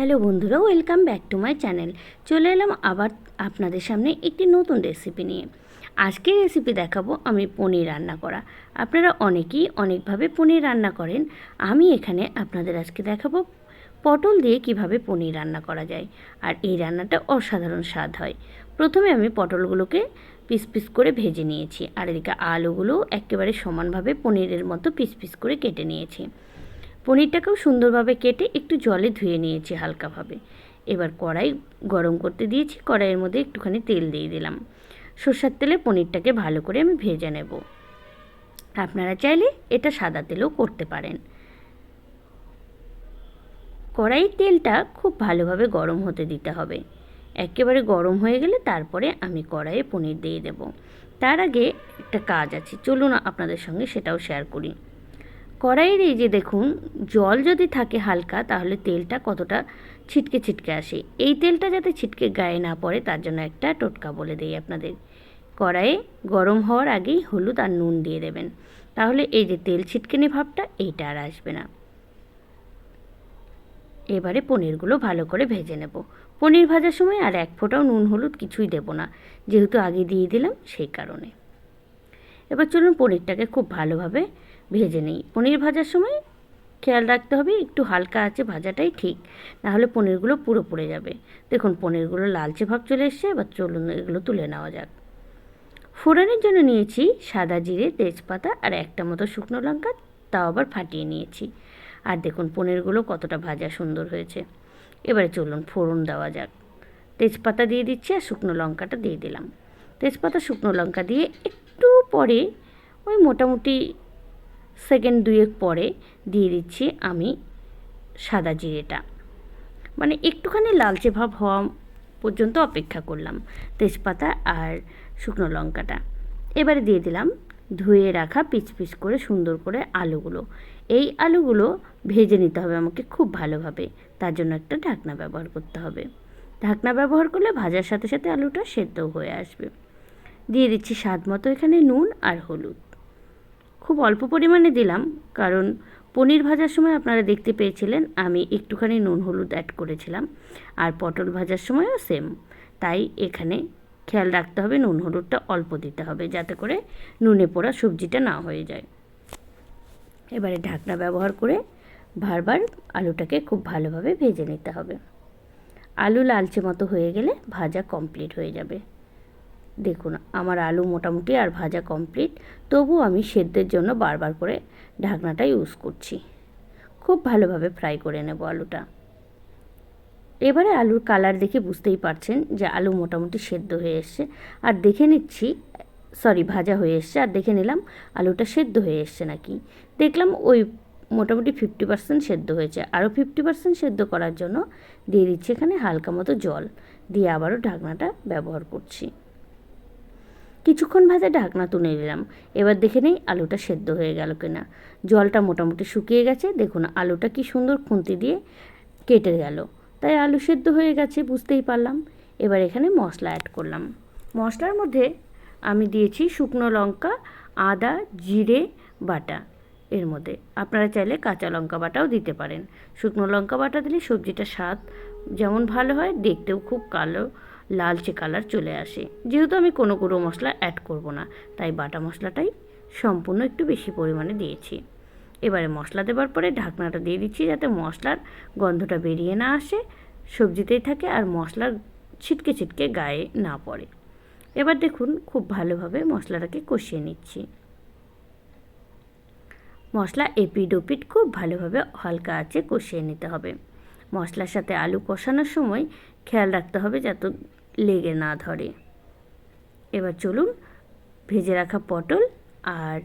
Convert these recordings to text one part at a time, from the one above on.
Hello বন্ধুরা, welcome back to my channel. চলে এলাম আবার আপনাদের সামনে একটি নতুন রেসিপি নিয়ে। আজকে রেসিপি দেখাবো আমি পনির রান্না করা। আপনারা অনেকেই অনেকভাবে পনির রান্না করেন। আমি এখানে আপনাদের আজকে দেখাবো পটল দিয়ে কীভাবে পনির রান্না করা যায়। আর এই রান্নাটা অসাধারণ স্বাদ হয়। প্রথমে আমি পটলগুলোকে পিস পিস করে ভেজে নিয়েছি। আর এদিকে আলুগুলো একেবারে সমানভাবে পনিরের মতো পিস পিস করে কেটে নিয়েছি। পনিরটাকেও সুন্দরভাবে কেটে একটু জলে ধুয়ে নিয়েছি হালকাভাবে। এবার কড়াই গরম করতে দিয়েছি, কড়াইয়ের মধ্যে একটুখানি তেল দিয়ে দিলাম। সর্ষার তেলে পনিরটাকে ভালো করে আমি ভেজে নেব। আপনারা চাইলে এটা সাদা তেলেও করতে পারেন। কড়াইয়ের তেলটা খুব ভালোভাবে গরম হতে দিতে হবে। একেবারে গরম হয়ে গেলে তারপরে আমি কড়াইয়ে পনির দিয়ে দেব। তার আগে একটা কাজ আছে, চলুন আপনাদের সঙ্গে সেটাও শেয়ার করি। কড়াইয়ের এই যে দেখুন, জল যদি থাকে হালকা, তাহলে তেলটা কতটা ছিটকে ছিটকে আসে। এই তেলটা যাতে ছিটকে গায়ে না পড়ে, তার জন্য একটা টোটকা বলে দিই আপনাদের। কড়াইয়ে গরম হওয়ার আগেই হলুদ আর নুন দিয়ে দেবেন। তাহলে এই যে তেল ছিটকেনি ভাবটা, এইটা আর আসবে না। এবারে পনিরগুলো ভালো করে ভেজে নেব। পনির ভাজার সময় আর এক ফোঁটাও নুন হলুদ কিছুই দেব না, যেহেতু আগে দিয়ে দিলাম সেই কারণে। এবার চলুন পনিরটাকে খুব ভালোভাবে ভেজে নিই। পনির ভাজার সময় খেয়াল রাখতে হবে, একটু হালকা আছে ভাজাটাই ঠিক, নাহলে পনিরগুলো পুরো পড়ে যাবে। দেখুন, পনিরগুলো লালচে ভাব চলে এসছে, এবার চলুন এগুলো তুলে নেওয়া যাক। ফোড়নের জন্য নিয়েছি সাদা জিরে, তেজপাতা আর একটা মতো শুকনো লঙ্কা, তাও আবার ফাটিয়ে নিয়েছি। আর দেখুন, পনিরগুলো কতটা ভাজা সুন্দর হয়েছে। এবারে চলুন ফোড়ন দেওয়া যাক। তেজপাতা দিয়ে দিচ্ছি আর শুকনো লঙ্কাটা দিয়ে দিলাম। তেজপাতা, শুকনো লঙ্কা দিয়ে একটু পরে ওই মোটামুটি সেকেন্ড দুয়েক পরে দিয়ে দিচ্ছি আমি সাদা জিরেটা। মানে একটুখানি লালচে ভাব হওয়া পর্যন্ত অপেক্ষা করলাম তেজপাতা আর শুকনো লঙ্কাটা। এবারে দিয়ে দিলাম ধুয়ে রাখা পিচ পিচ করে সুন্দর করে আলুগুলো। এই আলুগুলো ভেজে নিতে হবে আমাকে খুব ভালোভাবে, তার জন্য একটা ঢাকনা ব্যবহার করতে হবে। ঢাকনা ব্যবহার করলে ভাজার সাথে সাথে আলুটা সেদ্ধ হয়ে আসবে। দিয়ে দিচ্ছি স্বাদ মতো এখানে নুন আর হলুদ। খুব অল্প পরিমাণে দিলাম, কারণ পনির ভাজার সময় আপনারা দেখতে পেয়েছিলেন, আমি একটুখানি নুন হলুদ অ্যাড করেছিলাম, আর পটল ভাজার সময়ও সেম তাই এখানে খেয়াল রাখতে হবে, নুন হলুদটা অল্প দিতে হবে, যাতে করে নুনে পোড়া সবজিটা না হয়ে যায়। এবারে ঢাকনা ব্যবহার করে বারবার আলুটাকে খুব ভালোভাবে ভেজে নিতে হবে। আলু লালচে মতো হয়ে গেলে ভাজা কমপ্লিট হয়ে যাবে। দেখুন, আমার আলু মোটামুটি আর ভাজা কমপ্লিট তবু আমি সেদ্ধের জন্য বারবার করে ঢাকনাটা ইউজ করছি। খুব ভালোভাবে ফ্রাই করে নেব আলুটা। এবারে আলুর কালার দেখে বুঝতেই পারছেন যে আলু মোটামুটি সেদ্ধ হয়ে এসছে। আর দেখে নিচ্ছি সরি ভাজা হয়ে এসছে। আর দেখে নিলাম আলুটা সেদ্ধ হয়ে এসছে নাকি। দেখলাম ওই মোটামুটি ফিফটি পার্সেন্ট সেদ্ধ হয়েছে। আরও ফিফটি পার্সেন্ট সেদ্ধ করার জন্য দিয়ে দিচ্ছি এখানে হালকা মতো জল। দিয়ে আবারও ঢাকনাটা ব্যবহার করছি। কিছুক্ষণ ভাজা ঢাকনা তুলে নিলাম। এবার দেখে নেই আলুটা সেদ্ধ হয়ে গেল কিনা। জলটা মোটামুটি শুকিয়ে গেছে। দেখুন আলুটা কি সুন্দর খুন্তি দিয়ে কেটে গেল। তাই আলু সেদ্ধ হয়ে গেছে, বুঝতেই পারলাম। এবার এখানে মশলা অ্যাড করলাম। মশলার মধ্যে আমি দিয়েছি শুকনো লঙ্কা, আদা, জিরে, বাটা। এর মধ্যে আপনারা চাইলে কাঁচা লঙ্কা বাটাও দিতে পারেন। শুকনো লঙ্কা বাটা দিলে সবজিটা স্বাদ যেমন ভালো হয়, দেখতেও খুব কালো লালচে কালার চলে আসে। যেহেতু আমি কোনো গুঁড়ো মশলা অ্যাড করব না, তাই বাটা মশলাটাই সম্পূর্ণ একটু বেশি পরিমাণে দিয়েছি। এবারে মশলা দেওয়ার পরে ঢাকনাটা দিয়ে দিচ্ছি যাতে মশলার গন্ধটা বেরিয়ে না আসে, সবজিতেই থাকে আর মশলার ছিটকে ছিটকে গায়ে না পড়ে। এবার দেখুন, খুব ভালোভাবে মশলাটাকে কষিয়ে নিচ্ছি। মশলা এপিড ওপিড খুব ভালোভাবে হালকা আছে কষিয়ে নিতে হবে। মশলার সাথে আলু কষানোর সময় খেয়াল রাখতে হবে যাতে লেগে না ধরে। এবার চলুন ভেজে রাখা পটল আর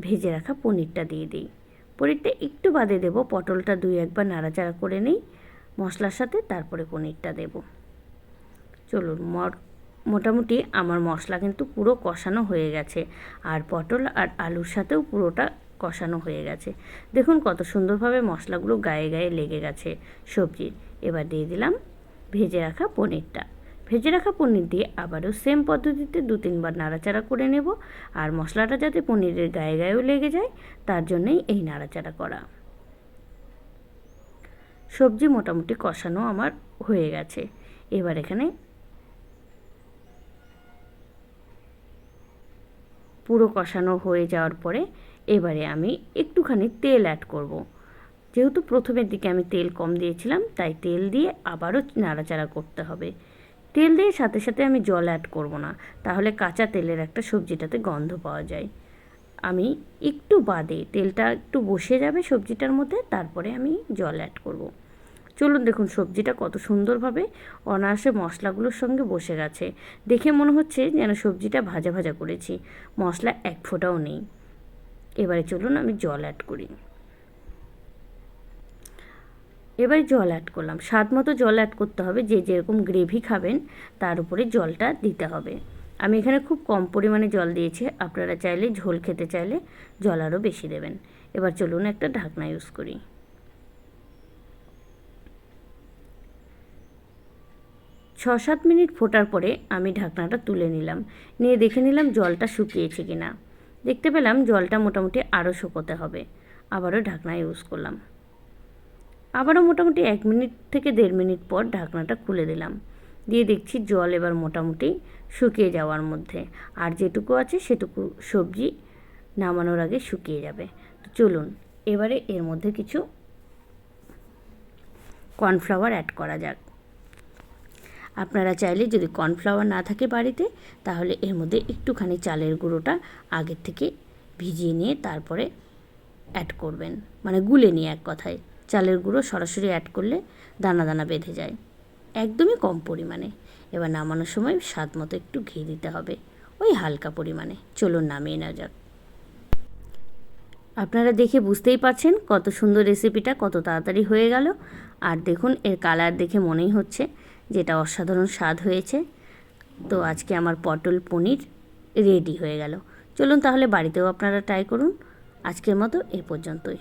ভেজে রাখা পনিরটা দিয়ে দিই। পনিরটা একটু বাদে দেব, পটলটা দুই একবার নাড়াচাড়া করে নিই। মশলার সাথে তারপরে পনিরটা দেব। চলুন মোটামুটি আমার মশলা কিন্তু পুরো কষানো হয়ে গেছে আর পটল আর আলুর সাথেও পুরোটা কষানো হয়ে গেছে। দেখুন কত সুন্দরভাবে মশলাগুলো গায়ে গায়ে লেগে গেছে সবজির। এবার দিয়ে দিলাম ভেজে রাখা পনিরটা। ভেজে রাখা পনির দিয়ে আবারও সেম পদ্ধতিতে দু তিনবার নাড়াচাড়া করে নেব। আর মশলাটা যাতে পনিরের গায়ে গায়েও লেগে যায়, তার জন্যই এই নাড়াচাড়া করা। সবজি মোটামুটি কষানো আমার হয়ে গেছে। এবার এখানে পুরো কষানো হয়ে যাওয়ার পরে এবারে আমি একটুখানি তেল অ্যাড করব। যেহেতু প্রথমের দিকে আমি তেল কম দিয়েছিলাম, তাই তেল দিয়ে আবারও নাড়াচাড়া করতে হবে। তেল দিয়ে সাথে সাথে আমি জল অ্যাড করব না। তাহলে কাঁচা তেলের একটা সবজিটাতে গন্ধ পাওয়া যায়। আমি একটু বাদে তেলটা একটু বসে যাবে সবজিটার মধ্যে, তারপরে আমি জল অ্যাড করব। চলুন দেখুন সবজিটা কত সুন্দরভাবে অনায়াসে মশলাগুলোর সঙ্গে বসে গেছে। দেখে মনে হচ্ছে যেন সবজিটা ভাজা ভাজা করেছি। মশলা এক ফোঁটাও নেই। এবারে চলুন আমি জল অ্যাড করি। এবারে জল অ্যাড করলাম। স্বাদ মতো জল অ্যাড করতে হবে, যে যেরকম গ্রেভি খাবেন, তার উপরে জলটা দিতে হবে। আমি এখানে খুব কম পরিমাণে জল দিয়েছি, আপনারা চাইলে ঝোল খেতে চাইলে জল আরও বেশি দেবেন। এবার চলুন একটা ঢাকনা ইউজ করি। ছ সাত মিনিট ফোটার পরে আমি ঢাকনাটা তুলে নিলাম। নিয়ে দেখে নিলাম জলটা শুকিয়েছে কি না দেখতে পেলাম জলটা মোটামুটি আরও শুকোতে হবে। আবারও ঢাকনা ইউজ করলাম। আবারও মোটামুটি এক মিনিট থেকে দেড় মিনিট পর ঢাকনাটা খুলে দিলাম। দিয়ে দেখছি জল এবার মোটামুটি শুকিয়ে যাওয়ার মধ্যে। আর যেটুকু আছে সেটুকু সবজি নামানোর আগে শুকিয়ে যাবে। তো চলুন, এবারে এর মধ্যে কিছু কর্নফ্লাওয়ার অ্যাড করা যাক। আপনারা চাইলে যদি কর্নফ্লাওয়ার না থাকে বাড়িতে, তাহলে এর মধ্যে একটুখানি চালের গুঁড়োটা আগের থেকে ভিজিয়ে নিয়ে তারপরে অ্যাড করবেন। মানে গুলে নিয়ে এক কথায়। চালের গুঁড়ো সরাসরি অ্যাড করলে দানা দানা বেঁধে যায়। একদমই কম পরিমাণে। এবার নামানোর সময় স্বাদ মতো একটু ঘি দিতে হবে, ওই হালকা পরিমাণে। চলুন নামিয়ে নেওয়া যাক। আপনারা দেখে বুঝতেই পারছেন কত সুন্দর রেসিপিটা কত তাড়াতাড়ি হয়ে গেল। আর দেখুন, এর কালার দেখে মনেই হচ্ছে যেটা অসাধারণ স্বাদ হয়েছে। তো আজকে আমার পটল পনির রেডি হয়ে গেল। চলুন তাহলে বাড়িতেও আপনারা ট্রাই করুন। আজকের মতো এ পর্যন্তই।